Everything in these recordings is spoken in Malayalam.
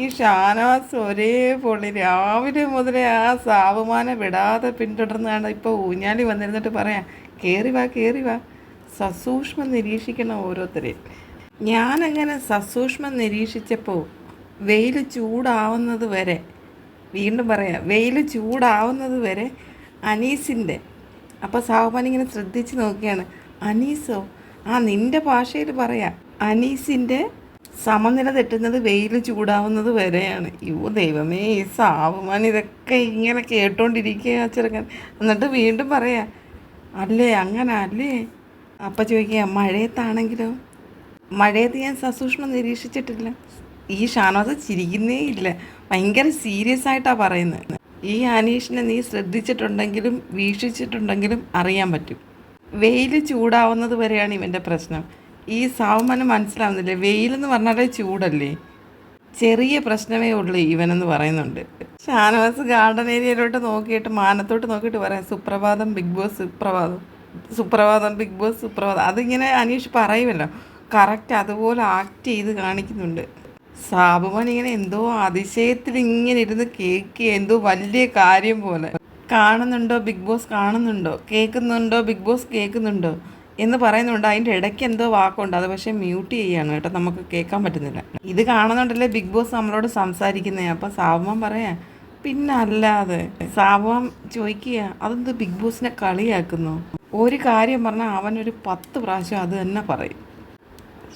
ഈ ഷാനവാസ് ഒരേ പൊളി രാവിലെ മുതലേ ആ സാവമാനം വിടാതെ പിന്തുടർന്നാണ് ഇപ്പോൾ ഊഞ്ഞാലി വന്നിരുന്നിട്ട് പറയാം കയറി വാ കയറി വാ. സസൂക്ഷ്മം നിരീക്ഷിക്കണം ഓരോരുത്തരെയും ഞാനങ്ങനെ സസൂക്ഷ്മം നിരീക്ഷിച്ചപ്പോൾ വെയിൽ ചൂടാവുന്നത് വരെ വീണ്ടും പറയാം വെയിൽ ചൂടാവുന്നത് വരെ അനീസിന്റെ അപ്പോൾ സാവുമാൻ ഇങ്ങനെ ശ്രദ്ധിച്ച് നോക്കിയാണ് അനീസോ? ആ നിന്റെ ഭാഷയിൽ പറയാം അനീസിന്റെ സമനില തെറ്റുന്നത് വെയിൽ ചൂടാവുന്നത് വരെയാണ്. യോ ദൈവമേ ഈ സാവുമാൻ ഇതൊക്കെ ഇങ്ങനെ കേട്ടോണ്ടിരിക്കുക ചെറുക്കൻ. എന്നിട്ട് വീണ്ടും പറയാ അല്ലേ അങ്ങനെ അല്ലേ അപ്പം ചോദിക്കുക മഴയത്താണെങ്കിലോ? മഴയത്ത് ഞാൻ സസൂക്ഷ്മം നിരീക്ഷിച്ചിട്ടില്ല. ഈ ഷാനോസ് ചിരിക്കുന്നേ ഇല്ല. ഭയങ്കര സീരിയസ് ആയിട്ടാണ് പറയുന്നത്. ഈ അനീഷിനെ നീ ശ്രദ്ധിച്ചിട്ടുണ്ടെങ്കിലും വീക്ഷിച്ചിട്ടുണ്ടെങ്കിലും അറിയാൻ പറ്റും. വെയിൽ ചൂടാവുന്നത് വരെയാണ് ഇവന്റെ പ്രശ്നം. ഈ സാവമാനം മനസ്സിലാവുന്നില്ലേ? വെയിലെന്ന് പറഞ്ഞാലേ ചൂടല്ലേ? ചെറിയ പ്രശ്നമേ ഉള്ളൂ ഇവനെന്ന് പറയുന്നുണ്ട്. ഷാനവാസ് ഗാർഡൻ ഏരിയയിലോട്ട് നോക്കിയിട്ട് മാനത്തോട്ട് നോക്കിയിട്ട് പറയാം. സുപ്രഭാതം ബിഗ് ബോസ് സുപ്രഭാതം. സുപ്രഭാതം ബിഗ് ബോസ് സുപ്രഭാതം. അതിങ്ങനെ അനീഷ് പറയുമല്ലോ. കറക്റ്റ് അതുപോലെ ആക്ട് ചെയ്ത് കാണിക്കുന്നുണ്ട്. സാബുമാൻ ഇങ്ങനെ എന്തോ അതിശയത്തിൽ ഇങ്ങനെ ഇരുന്ന് കേക്ക് എന്തോ വലിയ കാര്യം പോലെ. കാണുന്നുണ്ടോ? ബിഗ് ബോസ് കാണുന്നുണ്ടോ? കേൾക്കുന്നുണ്ടോ? ബിഗ് ബോസ് കേൾക്കുന്നുണ്ടോ? എന്ന് പറയുന്നുണ്ട് അതിന്റെ ഇടയ്ക്ക് എന്തോ വാക്കുണ്ട്. അത് പക്ഷേ മ്യൂട്ട് ചെയ്യാണ് കേട്ടോ. നമുക്ക് കേൾക്കാൻ പറ്റുന്നില്ല. ഇത് കാണുന്നുണ്ടല്ലേ ബിഗ് ബോസ് നമ്മളോട് സംസാരിക്കുന്നേ. അപ്പം സാബുമാൻ പറയാ പിന്നെ അല്ലാതെ. സാബുമാൻ ചോദിക്കുക അതെന്ത് ബിഗ് ബോസിനെ കളിയാക്കുന്നു? ഒരു കാര്യം പറഞ്ഞാൽ അവനൊരു പത്ത് പ്രാവശ്യം അത് തന്നെ പറയും.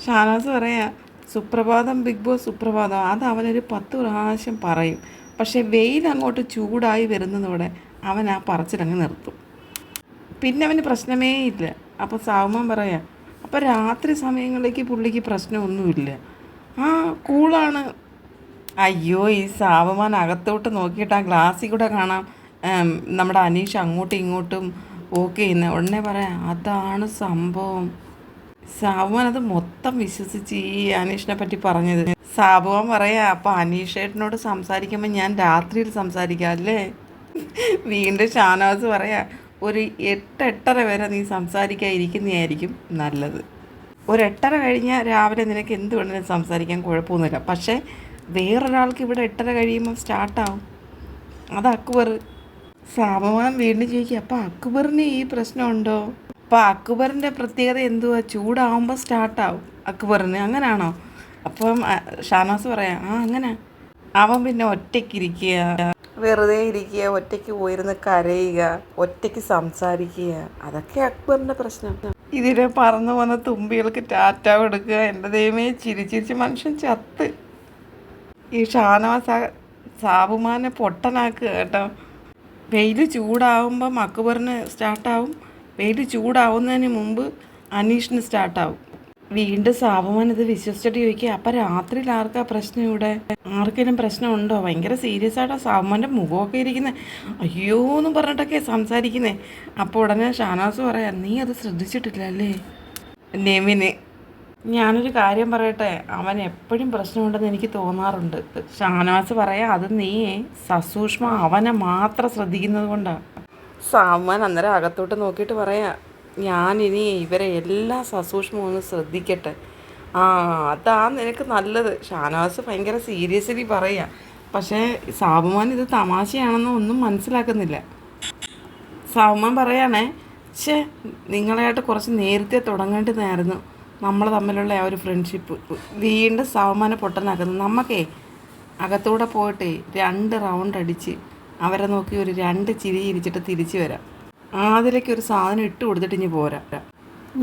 ഷാനാസ് പറയാ സുപ്രഭാതം ബിഗ് ബോസ് സുപ്രഭാതം. അത് അവനൊരു പത്ത് പ്രാവശ്യം പറയും. പക്ഷേ വെയിൽ അങ്ങോട്ട് ചൂടായി വരുന്നതോടെ അവൻ ആ പറച്ചിലങ്ങ് നിർത്തും. പിന്നെ അവന് പ്രശ്നമേ ഇല്ല. അപ്പോൾ സാവുമാൻ പറയാം അപ്പോൾ രാത്രി സമയങ്ങളിലേക്ക് പുള്ളിക്ക് പ്രശ്നമൊന്നുമില്ല. ആ കൂളാണ്. അയ്യോ ഈ സാവുമാൻ അകത്തോട്ട് നോക്കിയിട്ട് ആ ഗ്ലാസ്സിൽ കൂടെ കാണാം. നമ്മുടെ അനീഷ് അങ്ങോട്ടും ഇങ്ങോട്ടും ഓക്കെ ചെയ്യുന്നത് ഉടനെ പറയാം അതാണ് സംഭവം. സാബുവാൻ അത് മൊത്തം വിശ്വസിച്ച് ഈ അനീഷിനെ പറ്റി പറഞ്ഞത്. സാബുവാൻ പറയാ അപ്പൊ അനീഷേട്ടനോട് സംസാരിക്കുമ്പോൾ ഞാൻ രാത്രിയിൽ സംസാരിക്കാം അല്ലേ? വീണ്ടും ഷാനവാസ് പറയാ ഒരു എട്ട് എട്ടര വരെ നീ സംസാരിക്കാതിരിക്കുന്നതായിരിക്കും നല്ലത്. ഒരു എട്ടര കഴിഞ്ഞാൽ രാവിലെ നിനക്ക് എന്ത് വേണമെങ്കിലും സംസാരിക്കാൻ കുഴപ്പമൊന്നുമില്ല. പക്ഷേ വേറൊരാൾക്ക് ഇവിടെ എട്ടര കഴിയുമ്പോൾ സ്റ്റാർട്ടാവും. അത് അക്ബർ. സാബമാൻ വീണ്ടും ചോദിക്കുക അപ്പോൾ അക്ബറിന് ഈ പ്രശ്നമുണ്ടോ? അപ്പം അക്ബറിന്റെ പ്രത്യേകത എന്തുവാ? ചൂടാവുമ്പോൾ സ്റ്റാർട്ടാവും അക്ബറിന്. അങ്ങനാണോ? അപ്പം ഷാനാസ് പറയാം ആ അങ്ങനെ. അവൻ പിന്നെ ഒറ്റയ്ക്കിരിക്കുക വെറുതെ ഇരിക്കുക ഒറ്റയ്ക്ക് പോയിരുന്ന് കരയുക ഒറ്റയ്ക്ക് സംസാരിക്കുക അതൊക്കെ അക്ബറിന്റെ പ്രശ്നം. ഇതിനെ പറന്നു വന്ന തുമ്പികൾക്ക് ടാറ്റ കൊടുക്കുക എന്റെ ദൈവമേ ചിരിച്ചിരിച്ച് മനുഷ്യൻ ചത്ത്. ഈ ഷാനവാസ സാബുമാനെ പൊട്ടനാക്കുക കേട്ടോ. വെയിൽ ചൂടാവുമ്പം അക്ബറിന് സ്റ്റാർട്ടാവും. വെയിൽ ചൂടാവുന്നതിന് മുമ്പ് അനീഷിന് സ്റ്റാർട്ടാവും. വീണ്ടും സാബുമൻ ഇത് വിശ്വസിച്ചിട്ട് ചോദിക്കുക അപ്പം രാത്രിയിൽ ആർക്കാ പ്രശ്നം ഇവിടെ? ആർക്കെങ്കിലും പ്രശ്നമുണ്ടോ? ഭയങ്കര സീരിയസ് ആയിട്ടോ സാബുമാന്റെ മുഖമൊക്കെ ഇരിക്കുന്നത് അയ്യോ എന്ന് പറഞ്ഞിട്ടൊക്കെ സംസാരിക്കുന്നേ. അപ്പോൾ ഉടനെ ഷാനാസ് പറയാം നീ അത് ശ്രദ്ധിച്ചിട്ടില്ല അല്ലേ നെവിന് ഞാനൊരു കാര്യം പറയട്ടെ. അവൻ എപ്പോഴും പ്രശ്നമുണ്ടെന്ന് എനിക്ക് തോന്നാറുണ്ട്. ഷാനവാസ് പറയാം അത് നീ സസൂക്ഷ്മ അവനെ മാത്രം ശ്രദ്ധിക്കുന്നത് കൊണ്ടാണ് സാമാൻ അന്നേരം അകത്തോട്ട് നോക്കിയിട്ട് പറയാ ഞാനിനി ഇവരെ എല്ലാ സസൂക്ഷ്മവും ഒന്ന് ശ്രദ്ധിക്കട്ടെ. ആ അതാ നിനക്ക് നല്ലത്. ഷാനവാസ് ഭയങ്കര സീരിയസ്ലി പറയുക പക്ഷേ സാബുമാൻ ഇത് തമാശയാണെന്ന് ഒന്നും മനസ്സിലാക്കുന്നില്ല. സാബുമാൻ പറയാണേ ഛേ നിങ്ങളായിട്ട് കുറച്ച് നേരത്തെ തുടങ്ങേണ്ടതായിരുന്നു. നമ്മൾ തമ്മിലുള്ള ആ ഒരു ഫ്രണ്ട്ഷിപ്പ് വീണ്ടും സാവുമാനെ പൊട്ടനാക്കുന്നു. നമുക്കേ അകത്തൂടെ പോയിട്ടേ രണ്ട് റൗണ്ട് അടിച്ച് അവരെ നോക്കി ഒരു രണ്ട് ചിരി ചിരിച്ചിട്ട് തിരിച്ചു വരാം. അതിലേക്ക് ഒരു സാധനം ഇട്ട് കൊടുത്തിട്ട് ഇനി പോരാ.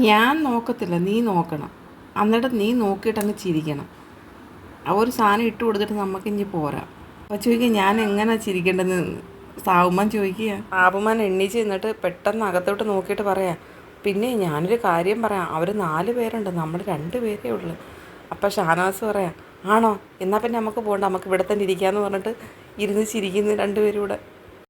ഞാൻ നോക്കത്തില്ല നീ നോക്കണം. എന്നിട്ട് നീ നോക്കിയിട്ട് അങ്ങ് ചിരിക്കണം. ആ ഒരു സാധനം ഇട്ട് കൊടുത്തിട്ട് നമുക്ക് ഇനി പോരാ. അപ്പോൾ ചോദിക്കുക ഞാൻ എങ്ങനെ ചിരിക്കേണ്ടതെന്ന് സാവുമാൻ ചോദിക്കുക സാവുമാൻ എണ്ണീച്ച് നിന്നിട്ട് പെട്ടെന്ന് അകത്തോട്ട് നോക്കിയിട്ട് പറയാം പിന്നെ ഞാനൊരു കാര്യം പറയാം. അവർ നാല് പേരുണ്ട്. നമ്മൾ രണ്ട് പേരേ ഉള്ളൂ. അപ്പോൾ ഷാനവാസ് പറയാം ആണോ? എന്നാൽ പിന്നെ നമുക്ക് പോകണ്ട നമുക്ക് ഇവിടെ തന്നെ ഇരിക്കാമെന്ന് പറഞ്ഞിട്ട് ഇരുന്ന് ചിരിക്കുന്നു രണ്ടുപേരും കൂടെ.